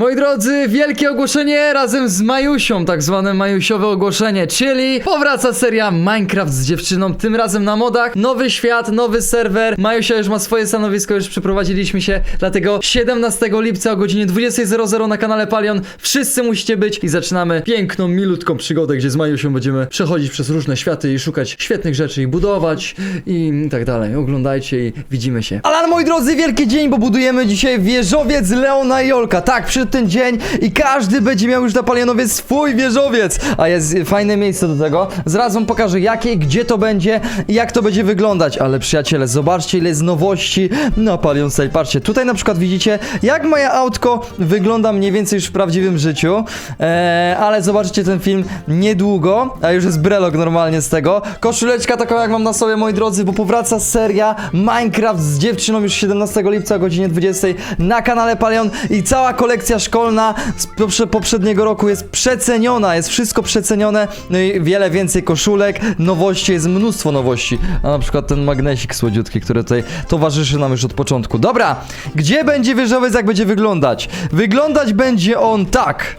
Moi drodzy, wielkie ogłoszenie razem z Majusią, tak zwane majusiowe ogłoszenie, czyli powraca seria Minecraft z dziewczyną, tym razem na modach, nowy świat, nowy serwer, Majusia już ma swoje stanowisko, już przeprowadziliśmy się, dlatego 17 lipca o godzinie 20.00 na kanale Palion, wszyscy musicie być i zaczynamy piękną, milutką przygodę, gdzie z Majusią będziemy przechodzić przez różne światy i szukać świetnych rzeczy i budować i tak dalej, oglądajcie i widzimy się. Ale moi drodzy, wielki dzień, bo budujemy dzisiaj wieżowiec Leona i Jolka. Tak, ten dzień i każdy będzie miał już na Palionowie swój wieżowiec. A jest fajne miejsce do tego. Zaraz wam pokażę jakie, gdzie to będzie i jak to będzie wyglądać. Ale przyjaciele, zobaczcie ile jest nowości na Palion. Patrzcie, tutaj na przykład widzicie, jak moje autko wygląda mniej więcej już w prawdziwym życiu. Eee, ale zobaczycie ten film niedługo, a już jest brelog normalnie z tego. Koszuleczka taką jak mam na sobie, moi drodzy, bo powraca seria Minecraft z dziewczyną już 17 lipca o godzinie 20 na kanale Palion i cała kolekcja szkolna z poprze- poprzedniego roku jest przeceniona, jest wszystko przecenione, no i wiele więcej koszulek, nowości, jest mnóstwo nowości, a na przykład ten magnesik słodziutki, który tutaj towarzyszy nam już od początku. Dobra, gdzie będzie wieżowiec, jak będzie wyglądać? Wyglądać będzie on tak.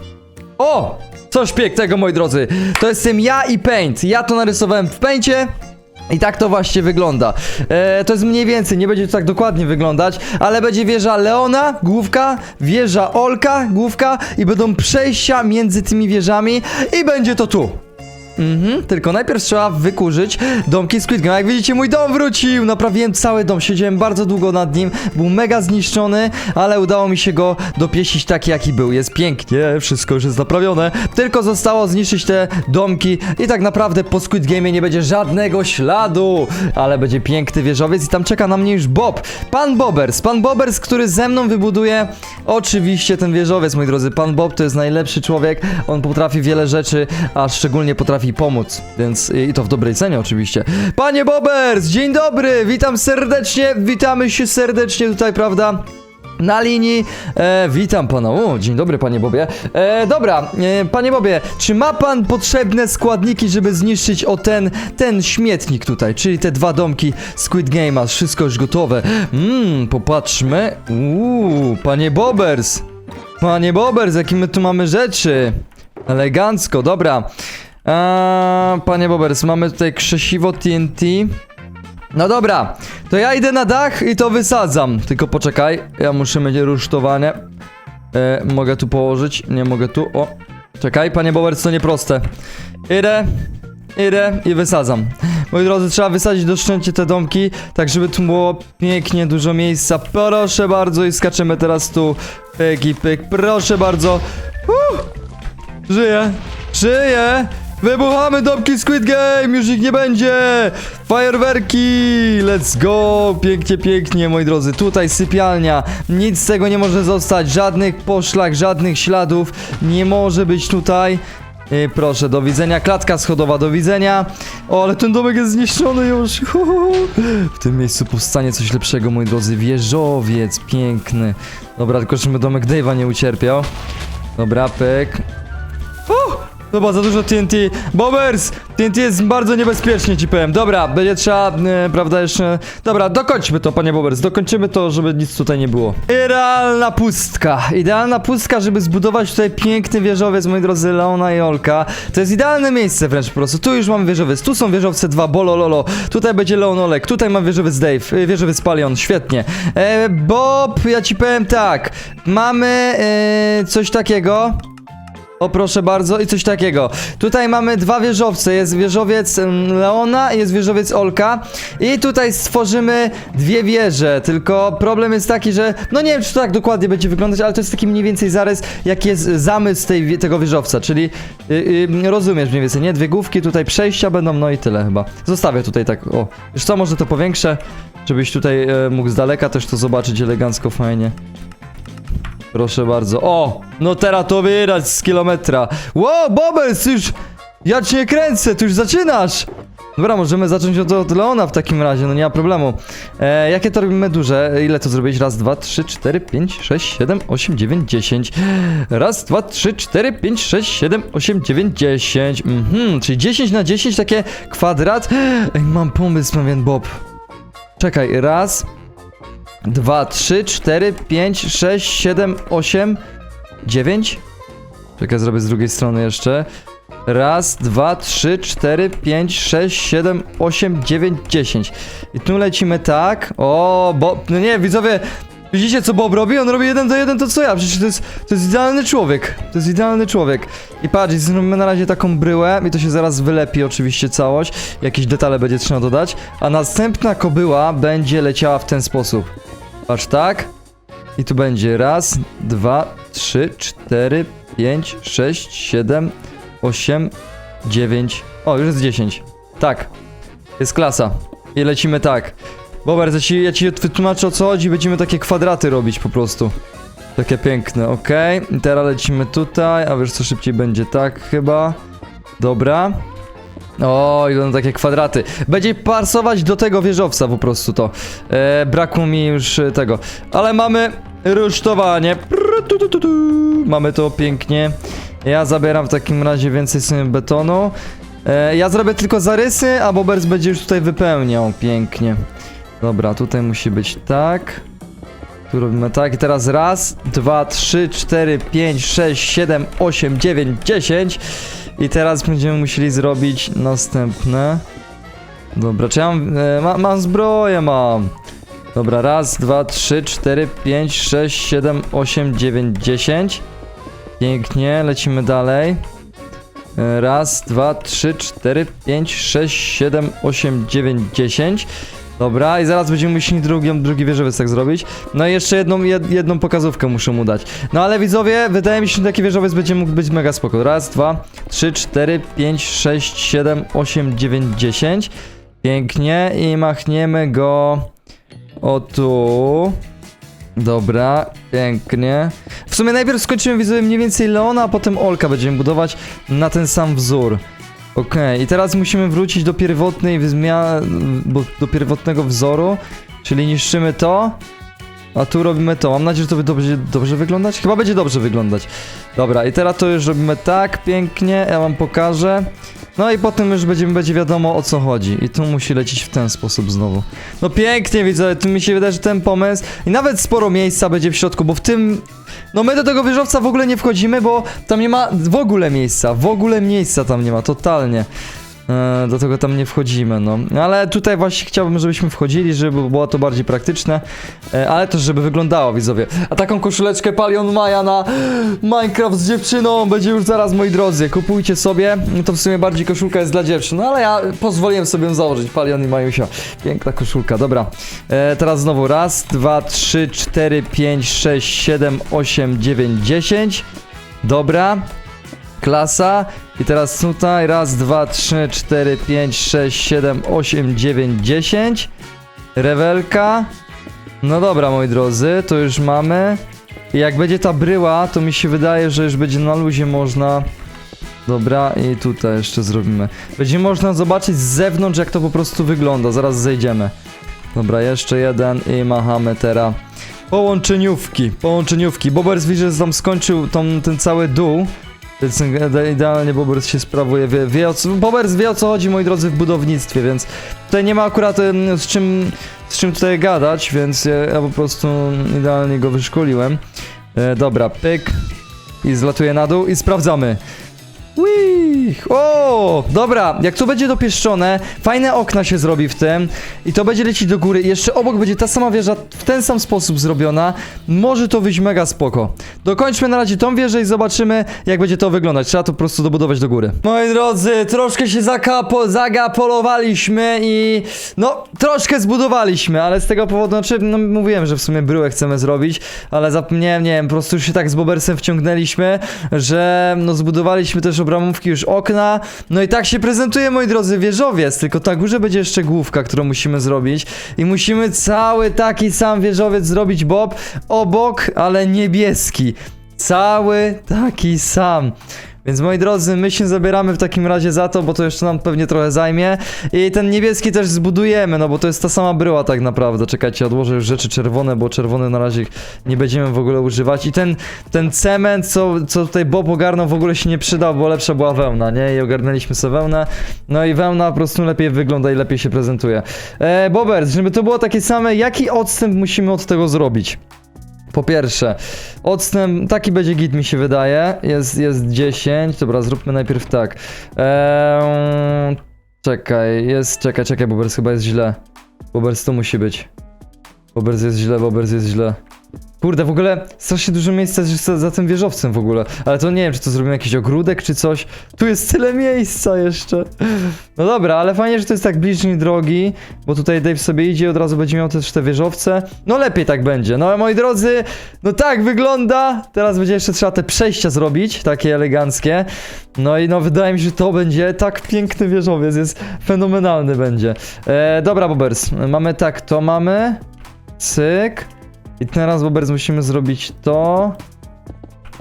O! Coś pięknego, moi drodzy. To jestem ja i Paint. Ja to narysowałem w Paincie. I tak to właśnie wygląda. E, to jest mniej więcej, nie będzie to tak dokładnie wyglądać, ale będzie wieża Leona, główka, wieża Olka, główka i będą przejścia między tymi wieżami i będzie to tu. Mhm, tylko najpierw trzeba wykurzyć domki Squid Game. Jak widzicie, mój dom wrócił! Naprawiłem cały dom, siedziałem bardzo długo nad nim, był mega zniszczony, ale udało mi się go dopieścić taki, jaki był. Jest pięknie, wszystko już jest naprawione. Tylko zostało zniszczyć te domki i tak naprawdę po Squid Game nie będzie żadnego śladu, ale będzie piękny wieżowiec i tam czeka na mnie już Bob. Pan Bobers, pan Bobers, który ze mną wybuduje oczywiście ten wieżowiec, moi drodzy. Pan Bob to jest najlepszy człowiek, on potrafi wiele rzeczy, a szczególnie potrafi pomóc, więc i to w dobrej cenie oczywiście. Panie Bobers, dzień dobry, witam serdecznie, witamy się serdecznie tutaj, prawda? Na linii, e, witam pana. O, dzień dobry, panie Bobie. E, dobra, e, panie Bobie, czy ma pan potrzebne składniki, żeby zniszczyć o ten, ten śmietnik tutaj, czyli te dwa domki Squid Game'a? Wszystko już gotowe. Mmm, popatrzmy. Uuu, panie Bobers. Panie Bobers, jakie my tu mamy rzeczy. Elegancko, dobra. A, panie Bobers, mamy tutaj krzesiwo TNT. No dobra, to ja idę na dach i to wysadzam. Tylko poczekaj, ja muszę mieć rusztowanie. E, mogę tu położyć? Nie mogę tu. O, czekaj, panie Bobers, to nieproste. Idę, idę i wysadzam. Moi drodzy, trzeba wysadzić do szczęcia te domki, tak żeby tu było pięknie dużo miejsca. Proszę bardzo i skaczemy teraz tu. Pyk i pyk, proszę bardzo. Uh, żyję, żyję. Wybuchamy domki Squid Game, już ich nie będzie! Fajerwerki! Let's go! Pięknie, pięknie, moi drodzy. Tutaj sypialnia. Nic z tego nie może zostać. Żadnych poszlak, żadnych śladów. Nie może być tutaj. I proszę, do widzenia. Klatka schodowa, do widzenia. O, ale ten domek jest zniszczony już. W tym miejscu powstanie coś lepszego, moi drodzy. Wieżowiec, piękny. Dobra, tylko żeby domek Dave'a nie ucierpiał. Dobra, pyk. Dobra, za dużo TNT. Bobers! TNT jest bardzo niebezpiecznie, ci powiem. Dobra, będzie trzeba, e, prawda, jeszcze... Dobra, dokończmy to, panie Bobers. Dokończymy to, żeby nic tutaj nie było. Idealna pustka. Idealna pustka, żeby zbudować tutaj piękny wieżowiec, moi drodzy, Leona i Olka. To jest idealne miejsce wręcz po prostu. Tu już mamy wieżowiec. Tu są wieżowce dwa, Bolo Lolo. Tutaj będzie Leon Olek. Tutaj mam wieżowiec Dave. e, Wieżowiec Palion. Świetnie. E, Bob, ja ci powiem tak. Mamy e, coś takiego. O proszę bardzo i coś takiego. Tutaj mamy dwa wieżowce. Jest wieżowiec em, Leona i jest wieżowiec Olka. I tutaj stworzymy dwie wieże. Tylko problem jest taki, że no nie wiem czy to tak dokładnie będzie wyglądać, ale to jest taki mniej więcej zarys, jaki jest zamysł tej, tego wieżowca. Czyli y, y, rozumiesz mniej więcej, nie? Dwie główki, tutaj przejścia będą, no i tyle chyba. Zostawię tutaj tak, o. Wiesz co, może to powiększę, żebyś tutaj e, mógł z daleka też to zobaczyć elegancko, fajnie. Proszę bardzo. O! No teraz to widać z kilometra. Wow, Bobers, ty już... Ja cię kręcę, ty już zaczynasz! Dobra, możemy zacząć od, od Leona w takim razie, no nie ma problemu. E, jakie to robimy duże? Ile to zrobić? Raz, dwa, trzy, cztery, pięć, sześć, siedem, osiem, dziewięć, dziesięć. Raz, dwa, trzy, cztery, pięć, sześć, siedem, osiem, dziewięć, dziesięć. Mhm, czyli 10 na 10 takie kwadrat. Ej, mam pomysł, pewien Bob. Czekaj, raz, dwa, trzy, cztery, pięć, sześć, siedem, osiem. dziewięć. Czekaj, zrobię z drugiej strony jeszcze. Raz, dwa, trzy, cztery, pięć, sześć, siedem, osiem, dziewięć, dziesięć. I tu lecimy tak. O, bo. No nie, widzowie. Widzicie co Bob robi? On robi jeden do jeden to co ja. Przecież to jest, to jest idealny człowiek. To jest idealny człowiek. I patrz, zrobimy na razie taką bryłę i to się zaraz wylepi oczywiście całość. Jakieś detale będzie trzeba dodać. A następna kobyła będzie leciała w ten sposób. Patrz tak. I tu będzie raz, dwa, trzy, cztery, pięć, sześć, siedem, osiem, dziewięć. O, już jest dziesięć. Tak. Jest klasa. I lecimy tak. Bober, ja ci, ja ci wytłumaczę o co chodzi. Będziemy takie kwadraty robić po prostu. Takie piękne. I teraz lecimy tutaj, a wiesz co szybciej będzie tak chyba. Dobra. O, i będą takie kwadraty. Będzie pasować do tego wieżowca po prostu to. E, brakło mi już e, tego. Ale mamy rusztowanie. Tu, tu, tu, tu. Mamy to pięknie. Ja zabieram w takim razie więcej betonu. E, ja zrobię tylko zarysy, a Bobers będzie już tutaj wypełniał. Pięknie. Dobra, tutaj musi być tak. Tu robimy tak i teraz raz, dwa, trzy, cztery, pięć, sześć, siedem, osiem, dziewięć, dziesięć. I teraz będziemy musieli zrobić następne. Dobra, czy ja mam, e, ma, mam zbroję, mam. Dobra, raz, dwa, trzy, cztery, pięć, sześć, siedem, osiem, dziewięć, dziesięć. Pięknie, lecimy dalej. E, Raz, dwa, trzy, cztery, pięć, sześć, siedem, osiem, dziewięć, dziesięć. Dobra, i zaraz będziemy musieli drugi, drugi wieżowiec tak zrobić. No i jeszcze jedną, jed, jedną pokazówkę muszę mu dać. No ale widzowie, wydaje mi się, że taki wieżowiec będzie mógł być mega spoko. Raz, dwa, trzy, cztery, pięć, sześć, siedem, osiem, dziewięć, dziesięć. Pięknie i machniemy go o tu. Dobra, pięknie. W sumie najpierw skończymy widzowie mniej więcej Leona, a potem Olka będziemy budować na ten sam wzór. Okej, i teraz musimy wrócić do pierwotnej zmiany, do pierwotnego wzoru, czyli niszczymy to, a tu robimy to. Mam nadzieję, że to będzie dobrze, dobrze wyglądać. Chyba będzie dobrze wyglądać. Dobra, i teraz to już robimy tak pięknie, ja wam pokażę. No i potem już będzie, będzie wiadomo o co chodzi. I tu musi lecieć w ten sposób znowu. No pięknie widzę, tu mi się wydaje, że ten pomysł i nawet sporo miejsca będzie w środku, bo w tym... No my do tego wieżowca w ogóle nie wchodzimy, bo tam nie ma w ogóle miejsca, w ogóle miejsca tam nie ma, totalnie. E, Do tego tam nie wchodzimy, no. Ale tutaj właśnie chciałbym, żebyśmy wchodzili, żeby było to bardziej praktyczne, e, ale też żeby wyglądało, widzowie. A taką koszuleczkę Palion Maja na Minecraft z dziewczyną będzie już zaraz, moi drodzy. Kupujcie sobie, No to w sumie bardziej koszulka jest dla dziewczyn, no ale ja pozwoliłem sobie ją założyć, Palion i Majusia. Piękna koszulka, dobra. E, teraz znowu raz, dwa, trzy, cztery, pięć, sześć, siedem, osiem, dziewięć, dziesięć. Dobra. Klasa. I teraz tutaj raz, dwa, trzy, cztery, pięć, sześć, siedem, osiem, dziewięć, dziesięć. Rewelka. No dobra, moi drodzy, to już mamy. I jak będzie ta bryła, to mi się wydaje, że już będzie na luzie można... Dobra, i tutaj jeszcze zrobimy. Będzie można zobaczyć z zewnątrz, jak to po prostu wygląda. Zaraz zejdziemy. Dobra, jeszcze jeden i machamy teraz. Połączeniówki, połączeniówki. Bobers widzę, że tam skończył tą, ten cały dół. Więc ide- idealnie Bobers się sprawuje. Wie, wie o co, Bobers wie o co chodzi, moi drodzy, w budownictwie, więc tutaj nie ma akurat z czym, z czym tutaj gadać, więc ja, po prostu idealnie go wyszkoliłem. E, dobra, pyk. I zlatuje na dół i sprawdzamy. O! Dobra, jak to będzie dopieszczone, fajne okna się zrobi w tym i to będzie lecieć do góry i jeszcze obok będzie ta sama wieża w ten sam sposób zrobiona. Może to wyjść mega spoko. Dokończmy na razie tą wieżę i zobaczymy, jak będzie to wyglądać. Trzeba to po prostu dobudować do góry. Moi drodzy, troszkę się zakapo, zagapolowaliśmy i no, troszkę zbudowaliśmy, ale z tego powodu, znaczy, no mówiłem, że w sumie bryłę chcemy zrobić, ale zapomniałem, nie wiem, po prostu już się tak z Bobersem wciągnęliśmy, że no zbudowaliśmy też obramówki już okna, no i tak się prezentuje, moi drodzy, wieżowiec, tylko na górze będzie jeszcze główka, którą musimy zrobić i musimy cały taki sam wieżowiec zrobić, Bob, obok, ale niebieski. Cały taki sam. Więc moi drodzy, my się zabieramy w takim razie za to, bo to jeszcze nam pewnie trochę zajmie. I ten niebieski też zbudujemy, no bo to jest ta sama bryła tak naprawdę. Czekajcie, odłożę już rzeczy czerwone, bo czerwone na razie nie będziemy w ogóle używać. I ten, ten cement, co, co tutaj Bob ogarnął, w ogóle się nie przydał, bo lepsza była wełna, nie? I ogarnęliśmy sobie wełnę. No i wełna po prostu lepiej wygląda i lepiej się prezentuje. E, żeby to było takie same, jaki odstęp musimy od tego zrobić? Po pierwsze, odstęp, taki będzie git mi się wydaje, jest, jest 10, dobra, zróbmy najpierw tak. Eee, czekaj, jest, czekaj, czekaj, Bobers chyba jest źle. Bobers tu musi być. Bobers jest źle, Bobers jest źle. Kurde, w ogóle strasznie dużo miejsca jest za, za tym wieżowcem w ogóle. Ale to nie wiem, czy to zrobimy jakiś ogródek, czy coś. Tu jest tyle miejsca jeszcze. No dobra, ale fajnie, że to jest tak bliżej drogi, bo tutaj Dave sobie idzie od razu będzie miał też te wieżowce. No lepiej tak będzie. No moi drodzy, no tak wygląda. Teraz będzie jeszcze trzeba te przejścia zrobić, takie eleganckie. No i no wydaje mi się, że to będzie tak piękny wieżowiec, jest fenomenalny będzie. E, dobra, Bobers, mamy tak, to mamy. Cyk. I teraz, Bobers, musimy zrobić to.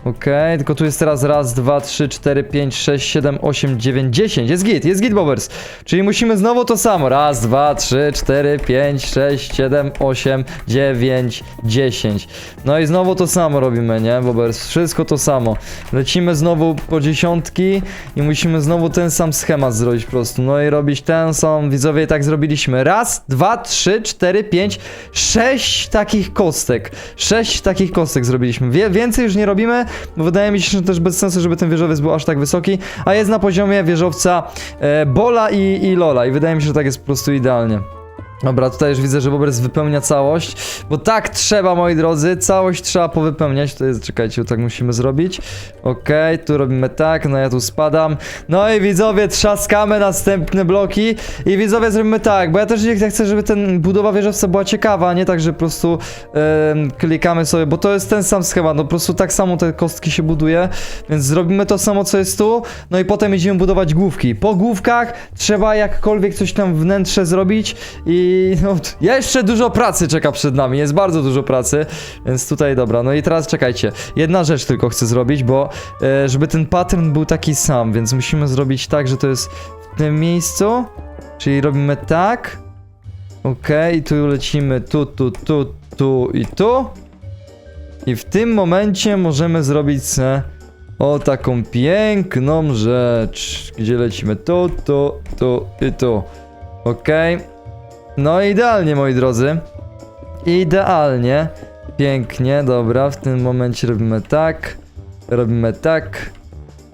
Okej, tylko tu jest teraz raz, dwa, trzy, cztery, pięć, sześć, siedem, osiem, dziewięć, dziesięć. Jest git, jest git, Bobers. Czyli musimy znowu to samo. Raz, dwa, trzy, cztery, pięć, sześć, siedem, osiem, dziewięć, dziesięć. No i znowu to samo robimy, nie, Bobers? Wszystko to samo. Lecimy znowu po dziesiątki i musimy znowu ten sam schemat zrobić po prostu. No i robić ten sam. Widzowie, tak zrobiliśmy. Raz, dwa, trzy, cztery, pięć, sześć takich kostek. Sześć takich kostek zrobiliśmy. Wie, więcej już nie robimy, wydaje mi się, że też bez sensu, żeby ten wieżowiec był aż tak wysoki, a jest na poziomie wieżowca e, Bola i, i Lola i wydaje mi się, że tak jest po prostu idealnie. Dobra, tutaj już widzę, że Bobers wypełnia całość, bo tak trzeba, moi drodzy, całość trzeba powypełniać, to jest, czekajcie, tak musimy zrobić, okej, tu robimy tak, no ja tu spadam, no i widzowie, trzaskamy następne bloki. I widzowie zrobimy tak, bo ja też chcę, żeby ten budowa wieżowca była ciekawa, nie tak, że po prostu em, klikamy sobie, bo to jest ten sam schemat, no po prostu tak samo te kostki się buduje, więc zrobimy to samo, co jest tu, no i potem idziemy budować główki. Po główkach trzeba jakkolwiek coś tam wnętrze zrobić i no, t- jeszcze dużo pracy czeka przed nami, jest bardzo dużo pracy, więc tutaj dobra, no i teraz czekajcie, jedna rzecz tylko chcę zrobić, bo e, żeby ten pattern był taki sam, więc musimy zrobić tak, że to jest w tym miejscu, czyli robimy tak, okej, i tu lecimy tu, tu, tu, tu i tu, i w tym momencie możemy zrobić se o taką piękną rzecz, gdzie lecimy tu, tu, tu i tu. Okej. No idealnie, moi drodzy. Idealnie. Pięknie, dobra. W tym momencie robimy tak. Robimy tak.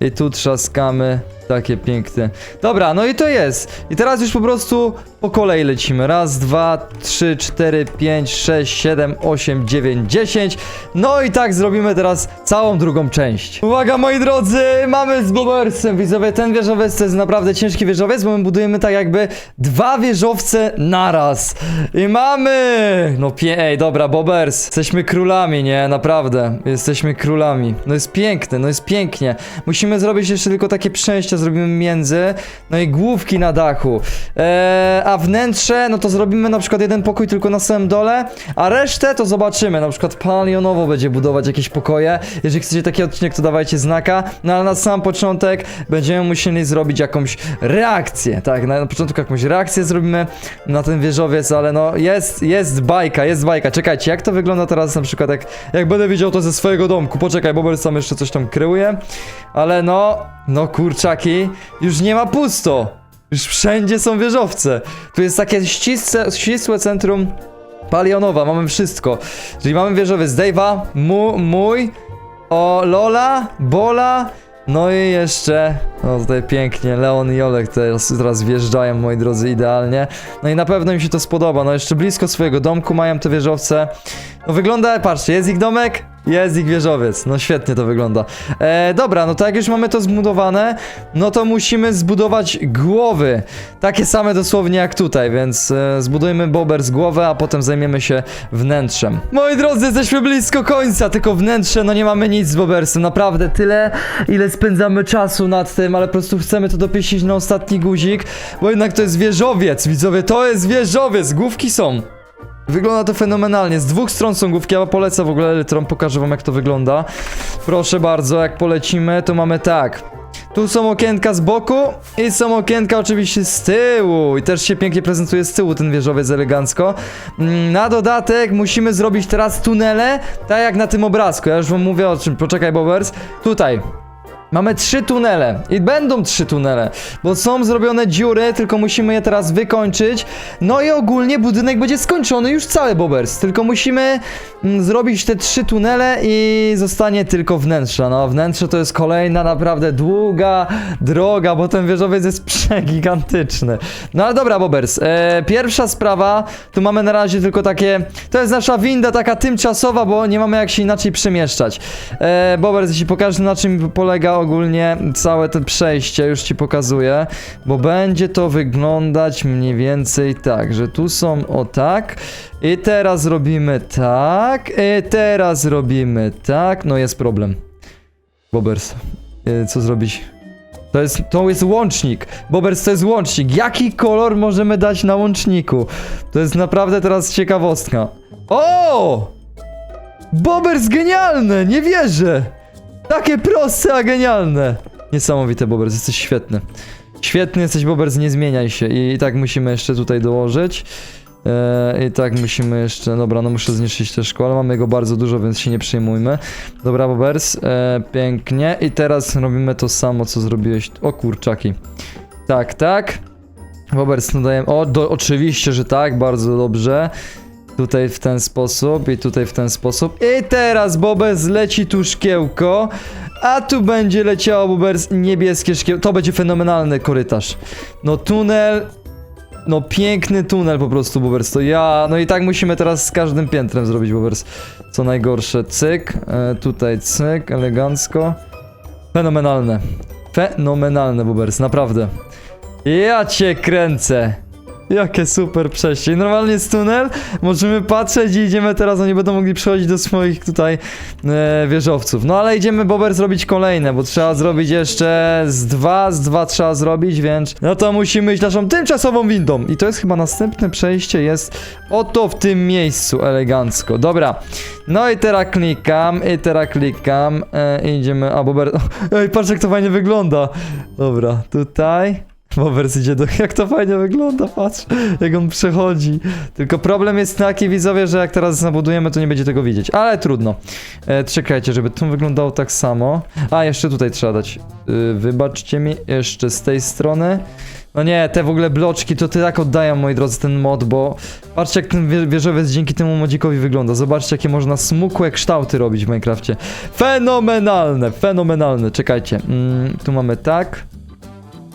I tu trzaskamy. Takie piękne. Dobra, no i to jest. I teraz już po prostu po kolei lecimy. Raz, dwa, trzy, cztery, pięć, sześć, siedem, osiem, dziewięć, dziesięć. No i tak zrobimy teraz całą drugą część. Uwaga, moi drodzy, mamy z Bobersem. Widzowie, ten wieżowiec to jest naprawdę ciężki wieżowiec, bo my budujemy tak jakby dwa wieżowce naraz. I mamy! No pie... Ej, dobra, Bobers. Jesteśmy królami, nie? Naprawdę. Jesteśmy królami. No jest piękne, no jest pięknie. Musimy zrobić jeszcze tylko takie przejścia, zrobimy między. No i główki na dachu. Eee, a wnętrze, no to zrobimy na przykład jeden pokój tylko na samym dole, a resztę to zobaczymy. Na przykład palionowo będzie budować jakieś pokoje. Jeżeli chcecie taki odcinek, to dawajcie znaka. No ale na sam początek będziemy musieli zrobić jakąś reakcję. Tak, na, na początku jakąś reakcję zrobimy na ten wieżowiec, ale no jest, jest bajka, jest bajka. Czekajcie, jak to wygląda teraz na przykład, jak, jak będę widział to ze swojego domku. Poczekaj, Bobel sam jeszcze coś tam kryuje. Ale no, no kurczaki, już nie ma pusto. Już wszędzie są wieżowce. Tu jest takie ścisłe, ścisłe centrum Palionowa, mamy wszystko. Czyli mamy wieżowiec Dave'a, mu, mój, o Lola, Bola, no i jeszcze, no tutaj pięknie, Leon i Olek teraz, teraz wjeżdżają, moi drodzy, idealnie. No i na pewno im się to spodoba, no jeszcze blisko swojego domku mają te wieżowce. No wygląda, patrzcie, jest ich domek, jest ich wieżowiec, no świetnie to wygląda. E, dobra, no to jak już mamy to zbudowane, no to musimy zbudować głowy. Takie same dosłownie jak tutaj, więc e, zbudujmy bober z głowę, a potem zajmiemy się wnętrzem. Moi drodzy, jesteśmy blisko końca, tylko wnętrze, no nie mamy nic z bobersem, naprawdę tyle, ile spędzamy czasu nad tym, ale po prostu chcemy to dopieścić na ostatni guzik, bo jednak to jest wieżowiec, widzowie, to jest wieżowiec, główki są. Wygląda to fenomenalnie. Z dwóch stron są główki. Ja polecę w ogóle Elytrom, pokażę wam jak to wygląda. Proszę bardzo, jak polecimy, to mamy tak. Tu są okienka z boku i są okienka oczywiście z tyłu. I też się pięknie prezentuje z tyłu ten wieżowiec elegancko. Mm, Na dodatek musimy zrobić teraz tunele, tak jak na tym obrazku. Ja już wam mówię o czym. Poczekaj, Bobers. Tutaj. Mamy trzy tunele i będą trzy tunele, bo są zrobione dziury, tylko musimy je teraz wykończyć. No i ogólnie budynek będzie skończony już cały Bobers, tylko musimy mm, zrobić te trzy tunele i zostanie tylko wnętrze. No wnętrze to jest kolejna naprawdę długa droga, bo ten wieżowiec jest przegigantyczny. No ale dobra Bobers, e, pierwsza sprawa, tu mamy na razie tylko takie, to jest nasza winda taka tymczasowa, bo nie mamy jak się inaczej przemieszczać. E, Bobers, jeśli pokażę na czym polega ogólnie całe to przejście, już ci pokazuję, bo będzie to wyglądać mniej więcej tak, że tu są o tak i teraz robimy tak i teraz robimy tak, no jest problem. Bobers, e, co zrobić? To jest, to jest łącznik. Bobers, to jest łącznik. Jaki kolor możemy dać na łączniku? To jest naprawdę teraz ciekawostka. O! Bobers genialne! Nie wierzę! Takie proste, a genialne. Niesamowite, Bobers, jesteś świetny. Świetny jesteś, Bobers, nie zmieniaj się. I, i tak musimy jeszcze tutaj dołożyć. E, I tak musimy jeszcze, dobra, no muszę zniszczyć te szkło, ale mamy go bardzo dużo, więc się nie przejmujmy. Dobra, Bobers, e, pięknie. I teraz robimy to samo, co zrobiłeś. O kurczaki. Tak, tak. Bobers, dodajemy. O, do, oczywiście, że tak, bardzo dobrze. Tutaj w ten sposób i tutaj w ten sposób. I teraz Bobers leci tu szkiełko. A tu będzie leciało Bobers niebieskie szkiełko. To będzie fenomenalny korytarz. No tunel. No piękny tunel po prostu Bobers. To ja. No i tak musimy teraz z każdym piętrem zrobić Bobers. Co najgorsze. Cyk. E, tutaj cyk. Elegancko. Fenomenalne. Fenomenalne Bobers. Naprawdę. Ja cię kręcę. Jakie super przejście. I normalnie jest tunel, możemy patrzeć i idziemy teraz, oni będą mogli przechodzić do swoich tutaj e, wieżowców. No ale idziemy Bober zrobić kolejne, bo trzeba zrobić jeszcze z dwa, z dwa trzeba zrobić, więc no to musimy iść naszą tymczasową windą. I to jest chyba następne przejście, jest oto w tym miejscu, elegancko. Dobra, no i teraz klikam, i teraz klikam, e, idziemy, a Bober, ej patrz jak to fajnie wygląda. Dobra, tutaj... Bobers idzie do... Jak to fajnie wygląda, patrz, jak on przechodzi. Tylko problem jest taki, widzowie, że jak teraz zabudujemy, to nie będzie tego widzieć. Ale trudno. E, czekajcie, żeby to wyglądało tak samo. A, jeszcze tutaj trzeba dać. Y, wybaczcie mi, jeszcze z tej strony. No nie, te w ogóle bloczki to ty tak oddają, moi drodzy, ten mod, bo patrzcie jak ten wie- wieżowiec dzięki temu modzikowi wygląda. Zobaczcie, jakie można smukłe kształty robić w Minecrafcie. Fenomenalne, fenomenalne. Czekajcie, mm, tu mamy tak.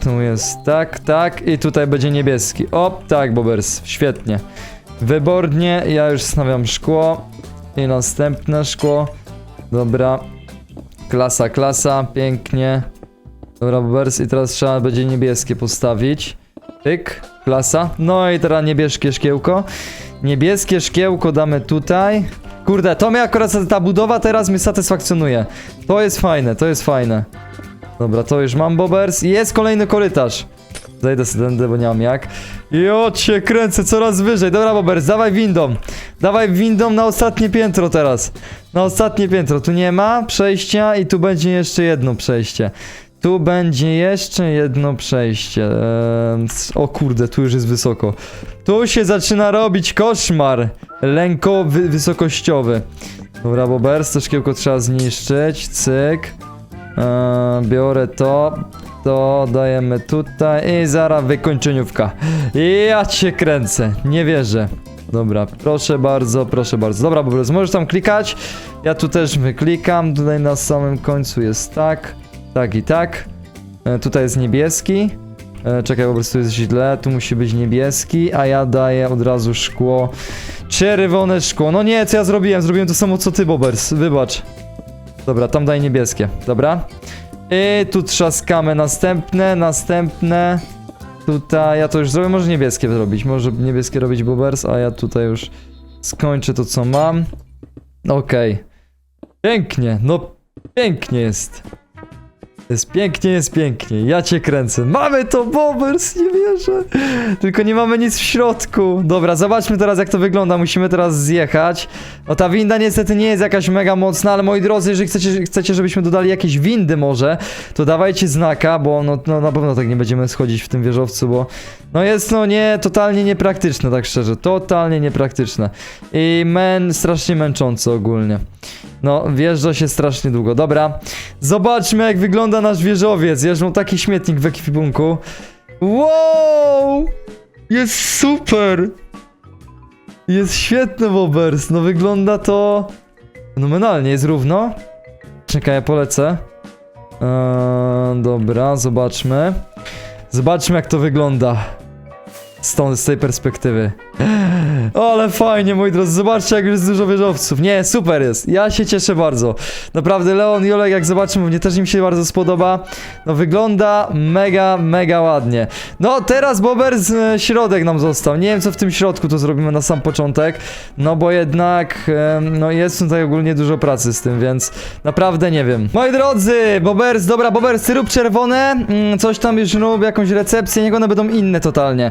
Tu jest tak, tak i tutaj będzie niebieski. O, tak, Bobers, świetnie. Wybornie, ja już stawiam szkło i następne szkło. Dobra. Klasa, klasa, pięknie. Dobra, Bobers i teraz trzeba będzie niebieskie postawić. Tyk, klasa. No i teraz niebieskie szkiełko. Niebieskie szkiełko damy tutaj. Kurde, to mnie akurat ta budowa teraz mnie satysfakcjonuje. To jest fajne, to jest fajne. Dobra, to już mam Bobers. Jest kolejny korytarz. Zajdę sobie tędy, bo nie mam jak. Jo, cię kręcę coraz wyżej. Dobra, Bobers, dawaj windą. Dawaj windą na ostatnie piętro teraz. Na ostatnie piętro. Tu nie ma przejścia i tu będzie jeszcze jedno przejście. Tu będzie jeszcze jedno przejście. Eee, o kurde, tu już jest wysoko. Tu się zaczyna robić koszmar. Lęko wy wysokościowy. Dobra, Bobers, to szkiełko trzeba zniszczyć. Cyk. Eee, biorę to, to dajemy tutaj i zaraz wykończeniówka. I ja cię kręcę, nie wierzę. Dobra, proszę bardzo, proszę bardzo. Dobra, prostu możesz tam klikać. Ja tu też wyklikam. Tutaj na samym końcu jest tak, tak i tak. E, tutaj jest niebieski. E, czekaj, po prostu jest źle. Tu musi być niebieski, a ja daję od razu szkło. Czerwone szkło. No nie, co ja zrobiłem? Zrobiłem to samo co ty, Bobers. Wybacz. Dobra, tam daj niebieskie, dobra? I tu trzaskamy następne, następne. Tutaj, ja to już zrobię, może niebieskie zrobić, może niebieskie robić Bobers, a ja tutaj już skończę to, co mam. Okej. Pięknie, no pięknie jest. Jest pięknie, jest pięknie. Ja cię kręcę. Mamy to, Bobers, nie wierzę. Tylko nie mamy nic w środku. Dobra, zobaczmy teraz jak to wygląda. Musimy teraz zjechać. No ta winda niestety nie jest jakaś mega mocna, ale moi drodzy, jeżeli chcecie, chcecie żebyśmy dodali jakieś windy może, to dawajcie znaka, bo no, no na pewno tak nie będziemy schodzić w tym wieżowcu, bo no jest no nie, totalnie niepraktyczne, tak szczerze. Totalnie niepraktyczne. I men, strasznie męczące ogólnie. No, wjeżdża się strasznie długo. Dobra, zobaczmy jak wygląda nasz wieżowiec. Mam taki śmietnik w ekwipunku. Wow! Jest super! Jest świetny Wobers. No wygląda to fenomenalnie. Jest równo. Czekaj, ja polecę. Eee, dobra, zobaczmy. Zobaczmy jak to wygląda. Stąd, z tej perspektywy. Ale fajnie, moi drodzy, zobaczcie jak już jest dużo wieżowców. Nie, super jest, ja się cieszę bardzo. Naprawdę, Leon i Olek, jak zobaczymy, mnie też im się bardzo spodoba. No, wygląda mega, mega ładnie. No, teraz Bobers e, środek nam został. Nie wiem, co w tym środku to zrobimy na sam początek. No, bo jednak, no, jest tutaj ogólnie dużo pracy z tym, więc naprawdę nie wiem. Moi drodzy, Bobers, dobra, Bobers, rób czerwone, mm, coś tam już rób, jakąś recepcję, niech one będą inne totalnie.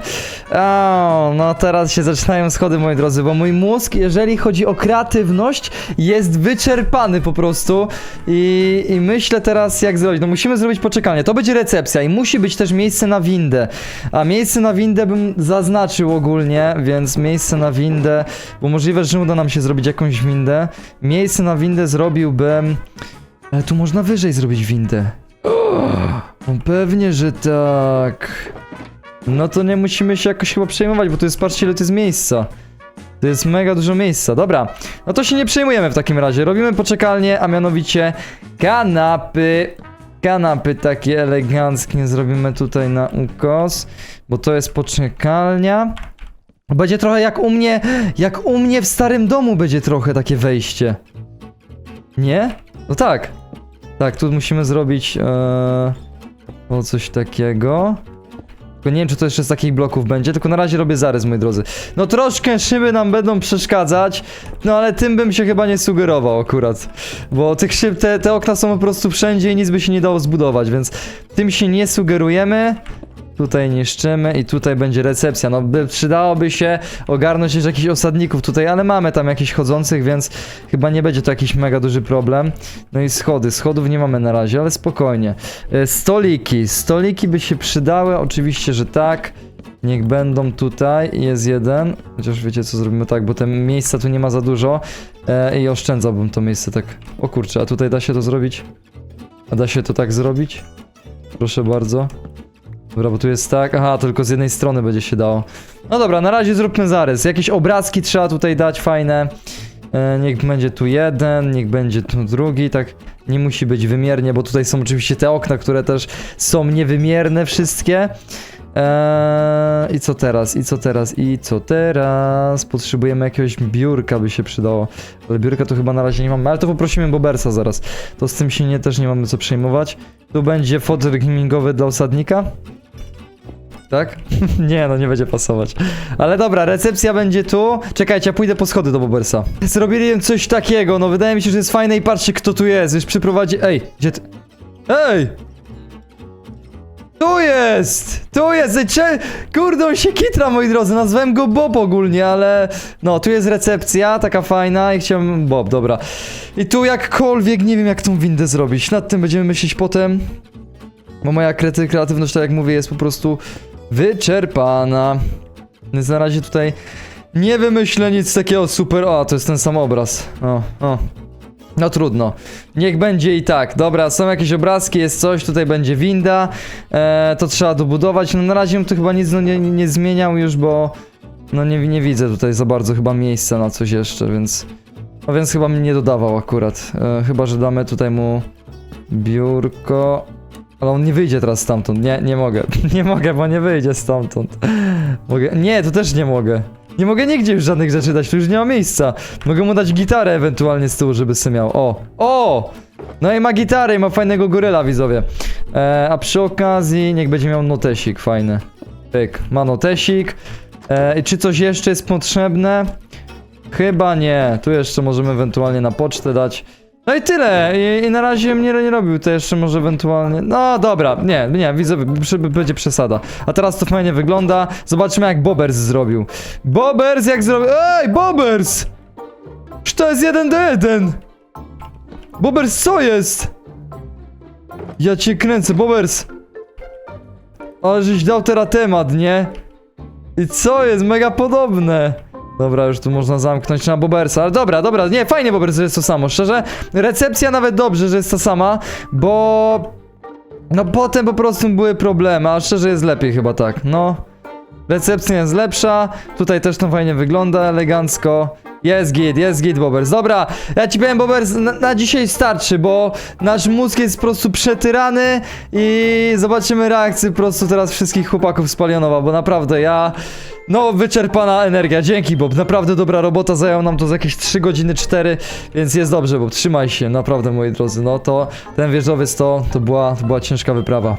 No teraz się zaczynają schody, moi drodzy, bo mój mózg, jeżeli chodzi o kreatywność, jest wyczerpany po prostu i, i myślę teraz jak zrobić. No musimy zrobić poczekalnię, to będzie recepcja i musi być też miejsce na windę, a miejsce na windę bym zaznaczył ogólnie, więc miejsce na windę, bo możliwe, że uda nam się zrobić jakąś windę. Miejsce na windę zrobiłbym... Ale tu można wyżej zrobić windę. No pewnie, że tak. No to nie musimy się jakoś chyba przejmować, bo tu jest, patrzcie ile to jest miejsca. To jest mega dużo miejsca. Dobra, no to się nie przejmujemy w takim razie. Robimy poczekalnię, a mianowicie kanapy. Kanapy takie eleganckie zrobimy tutaj na ukos, bo to jest poczekalnia. Będzie trochę jak u mnie, jak u mnie w starym domu będzie trochę takie wejście. Nie? No tak. Tak, tu musimy zrobić ee, o coś takiego. Tylko nie wiem, czy to jeszcze z takich bloków będzie, tylko na razie robię zarys, moi drodzy. No troszkę szyby nam będą przeszkadzać, no ale tym bym się chyba nie sugerował akurat. Bo tych szyb, te, te okna są po prostu wszędzie i nic by się nie dało zbudować, więc tym się nie sugerujemy. Tutaj niszczymy i tutaj będzie recepcja. No by, przydałoby się ogarnąć jeszcze jakichś osadników tutaj, ale mamy tam jakichś chodzących, więc chyba nie będzie to jakiś mega duży problem. No i schody. Schodów nie mamy na razie, ale spokojnie. E, Stoliki. Stoliki by się przydały, oczywiście, że tak. Niech będą tutaj. Jest jeden. Chociaż wiecie co, zrobimy tak, bo te miejsca tu nie ma za dużo. E, I oszczędzałbym to miejsce tak. O kurczę, a tutaj da się to zrobić? A da się to tak zrobić? Proszę bardzo. Dobra, bo tu jest tak. Aha, tylko z jednej strony będzie się dało. No dobra, na razie zróbmy zarys. Jakieś obrazki trzeba tutaj dać fajne. E, niech będzie tu jeden, niech będzie tu drugi, tak nie musi być wymiernie, bo tutaj są oczywiście te okna, które też są niewymierne wszystkie. Eee, I co teraz? I co teraz? I co teraz? Potrzebujemy jakiegoś biurka, by się przydało. Ale biurka to chyba na razie nie mamy, ale to poprosimy Bobersa zaraz. To z tym się nie, też nie mamy co przejmować. Tu będzie fotel gamingowy dla osadnika. Tak? nie, no nie będzie pasować. Ale dobra, recepcja będzie tu. Czekajcie, ja pójdę po schody do Bobersa. Zrobiłem coś takiego, no wydaje mi się, że jest fajne i patrzcie kto tu jest. Już przyprowadzi... Ej, gdzie ty... Ej! Tu jest! Tu jest! Cze... Kurde, on się kitra, moi drodzy. Nazwałem go Bob ogólnie, ale... No, tu jest recepcja, taka fajna i chciałem... Bob, dobra. I tu jakkolwiek nie wiem, jak tą windę zrobić. Nad tym będziemy myśleć potem. Bo moja krety, kreatywność, tak jak mówię, jest po prostu wyczerpana. Więc na razie tutaj nie wymyślę nic takiego super. O, to jest ten sam obraz. O, o. No trudno. Niech będzie i tak. Dobra, są jakieś obrazki, jest coś, tutaj będzie winda. E, to trzeba dobudować. No na razie tu chyba nic no, nie, nie zmieniał już, bo no nie, nie widzę tutaj za bardzo chyba miejsca na coś jeszcze, więc... No więc chyba mnie nie dodawał akurat. E, chyba, że damy tutaj mu biurko. Ale on nie wyjdzie teraz stamtąd. Nie, nie mogę. Nie mogę, bo nie wyjdzie stamtąd. Mogę. Nie, to też nie mogę. Nie mogę nigdzie już żadnych rzeczy dać, tu już nie ma miejsca. Mogę mu dać gitarę ewentualnie z tyłu, żeby sobie miał. O! O! No i ma gitarę i ma fajnego goryla, widzowie. E, a przy okazji niech będzie miał notesik fajny. Pyk, ma notesik. E, czy coś jeszcze jest potrzebne? Chyba nie. Tu jeszcze możemy ewentualnie na pocztę dać. No i tyle. I, i na razie mnie nie robił. To jeszcze może ewentualnie. No dobra, nie, nie, widzę, przy- będzie przesada. A teraz to fajnie wygląda. Zobaczmy, jak Bobers zrobił. Bobers jak zrobił. Ej, Bobers! Czy to jest jeden do jeden? Bobers, co jest? Ja cię kręcę, Bobers. Ale żeś dał teraz temat, nie? I co jest? Mega podobne. Dobra, już tu można zamknąć na Bobersa, ale dobra, dobra, nie, fajnie Bobers, że jest to samo, szczerze. Recepcja nawet dobrze, że jest ta sama, bo... No potem po prostu były problemy, a szczerze jest lepiej chyba tak, no. Recepcja jest lepsza, tutaj też to fajnie wygląda, elegancko. Jest git, jest git, Bobers. Dobra, ja ci powiem, Bobers, na, na dzisiaj starczy, bo nasz mózg jest po prostu przetyrany i zobaczymy reakcję po prostu teraz wszystkich chłopaków z Palionowa, bo naprawdę ja... No, wyczerpana energia, dzięki Bob, naprawdę dobra robota, zajęło nam to z jakieś 3 godziny 4, więc jest dobrze, Bob, trzymaj się, naprawdę moi drodzy, no to ten wieżowiec to, to była, to była ciężka wyprawa.